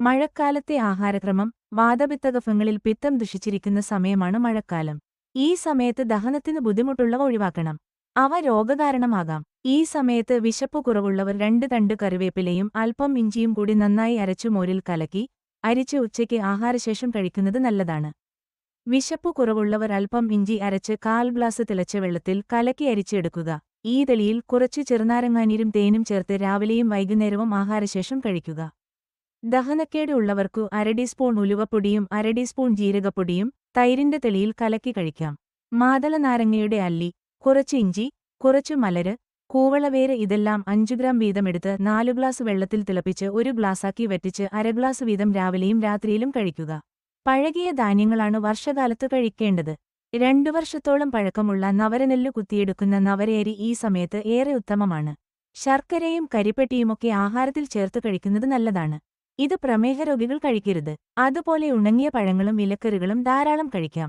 മഴക്കാലത്തെ ആഹാരക്രമം വാതപിത്തകഫങ്ങളിൽ പിത്തം ദുഷിച്ചിരിക്കുന്ന സമയമാണ് മഴക്കാലം. ഈ സമയത്ത് ദഹനത്തിന് ബുദ്ധിമുട്ടുള്ളവ ഒഴിവാക്കണം. അവ രോഗകാരണമാകാം. ഈ സമയത്ത് വിശപ്പ് കുറവുള്ളവർ രണ്ട് തണ്ട് കറിവേപ്പിലയും അല്പം ഇഞ്ചിയും കൂടി നന്നായി അരച്ചു മോരിൽ കലക്കി അരിച്ച് ഉച്ചയ്ക്ക് ആഹാരശേഷം കഴിക്കുന്നത് നല്ലതാണ്. വിശപ്പ് കുറവുള്ളവർ അല്പം ഇഞ്ചി അരച്ച് കാൽ ഗ്ലാസ് തിളച്ച വെള്ളത്തിൽ കലക്കി അരിച്ചെടുക്കുക. ഈ തെളിയിൽ കുറച്ച് ചെറുനാരങ്ങാനീരും തേനും ചേർത്ത് രാവിലെയും വൈകുന്നേരവും ആഹാരശേഷം കഴിക്കുക. ദഹനക്കേട് ഉള്ളവർക്കു അര ടീസ്പൂൺ ഉലുവപ്പൊടിയും അര സ്പൂൺ ജീരകപ്പൊടിയും തൈരിന്റെ തെളിയിൽ കലക്കി കഴിക്കാം. മാതള നാരങ്ങയുടെ അല്ലി കുറച്ച് ഇഞ്ചി കുറച്ചു മലര് കൂവളവേര് ഇതെല്ലാം അഞ്ചു ഗ്രാം വീതമെടുത്ത് നാലു ഗ്ലാസ് വെള്ളത്തിൽ തിളപ്പിച്ച് ഒരു ഗ്ലാസാക്കി വറ്റിച്ച് അര ഗ്ലാസ് വീതം രാവിലെയും രാത്രിയിലും കഴിക്കുക. പഴകിയ ധാന്യങ്ങളാണ് വർഷകാലത്ത് കഴിക്കേണ്ടത്. രണ്ടു വർഷത്തോളം പഴക്കമുള്ള നവരനെല്ല് കുത്തിയെടുക്കുന്ന നവരേരി ഈ സമയത്ത് ഏറെ ഉത്തമമാണ്. ശർക്കരയും കരിപ്പെട്ടിയുമൊക്കെ ആഹാരത്തിൽ ചേർത്ത് കഴിക്കുന്നത് നല്ലതാണ്. ഇത് പ്രമേഹ രോഗികൾ കഴിക്കരുത്. അതുപോലെ ഉണങ്ങിയ പഴങ്ങളും ഇലക്കറികളും ധാരാളം കഴിക്കാം.